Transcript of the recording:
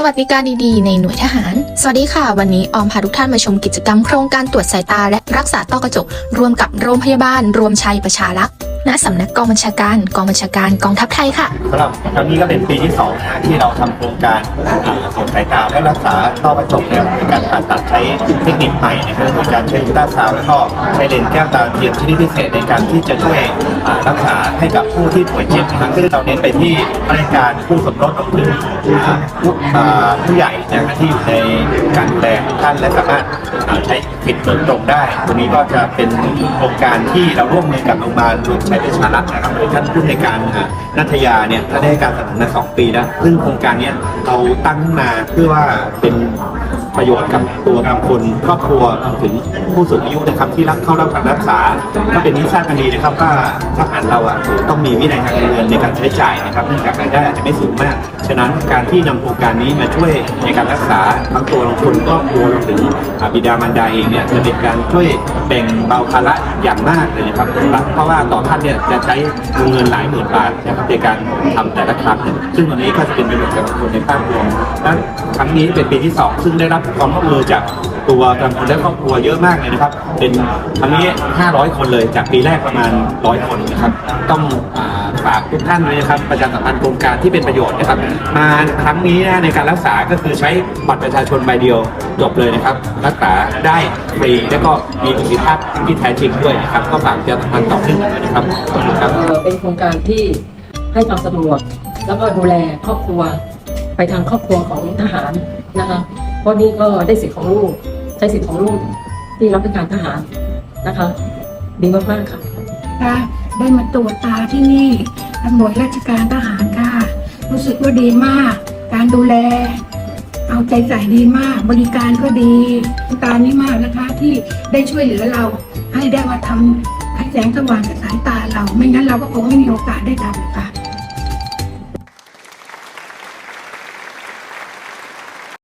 สวัสดิการดีๆ ในหน่วยทหาร สวัสดีค่ะ วันนี้ออมพาทุกท่านมาชมกิจกรรมโครงการตรวจสายตาและรักษาต้อกระจกร่วมกับโรงพยาบาล รวมชัยประชารักษ์ ณสำนักกองบัญชาการกองบัญชาการกองทัพไทยค่ะ สำหรับครั้งนี้ก็เป็นปีที่สองนะที่เราทำโครงการอ่าตรวจสายตาและรักษาต้อกระจกเนี่ยในการผ่าตัดใช้เทคนิคใหม่นะครับโดยการใช้อุลตราซาวด์แล้วก็ใช้เลนส์แก้วตาเทียมชนิดพิเศษในการที่จะช่วยอ่ารักษาให้กับผู้ที่ป่วยเจ็บนะครับซึ่งเราเน้นไปที่บริการผู้สมรสรวมถึงอ่าผู้อ่าผู้ใหญ่นะครับที่อยู่ในการดูแลของท่านและสามารถอ่า ปิดเบิกตรงได้ตรงนี้ก็จะเป็นโครงการที่เราร่วมมือกับโรงพยาบาลรวมชัยประชารัฐนะครับโดยท่านผู้ในการนัทยาเนี่ยท่านได้การสนับสนุนมาสองปีแล้วซึ่งโครงการนี้เราตั้งมาเพื่อว่าเป็น ประโยชน์กับตัวกำคนครอบครัวถึงผู้สูงอายุนะครับที่รับเข้ารับการรักษาก็เป็นที่ทราบกันดีนะครับว่าทหารเราอะต้องมีวินัยทางการเงินในการใช้จ่ายนะครับเนื่องจากรายได้อาจจะไม่สูงมาก ฉะนั้นการที่นำโครงการนี้มาช่วยในการรักษาทั้งตัวคนครอบครัวรวมถึงอ่าบิดามารดาเองเนี่ยจะเป็นการช่วยแบ่งเบาภาระอย่างมากเลยนะครับเพราะว่าต่อท่านเนี่ยจะใช้เงินหลายหมื่นบาทนะครับในการทำแต่ละครั้งซึ่งวันนี้ก็จะเป็นประโยชน์กับคนในภาพรวมและครั้งนี้เป็นปีที่สองซึ่งได้รับความร่วมมือจากตัวกำคนและครอบครัวเยอะมากเลยนะครับ เป็นครั้งนี้ 500 คนเลยจากปีแรกประมาณ 100 คนนะครับ ต้องฝากทุกท่านเลยนะครับ ประชาสัมพันธ์โครงการที่เป็นประโยชน์นะครับ มาครั้งนี้นะในการรักษาก็คือใช้บัตรประชาชนใบเดียวจบเลยนะครับ รักษาได้ฟรีและก็มีประสิทธิภาพที่แท้จริงด้วยนะครับ ก็ฝากประชาสัมพันธ์ต่อเนื่องกันนะครับขอบคุณครับเป็นโครงการที่ให้ความสะดวกแล้วก็ดูแลครอบครัว ไปทางครอบครัวของทหารนะคะ ราะนี่ก็ได้สิทธิ์ของลูก ใช้สิทธิ์ของลูกที่รับราชการทหารนะคะ ดีมากๆค่ะ ค่ะได้มาตรวจตาที่นี่ตำรวจราชการทหารค่ะ รู้สึกว่าดีมาก การดูแล เอาใจใส่ดีมาก บริการก็ดีตานี้มากนะคะ ที่ได้ช่วยเหลือเรา ให้ได้มาทำให้แสงสว่างกับสายตาเรา ไม่งั้นเราก็คงไม่มีโอกาสได้ทำค่ะ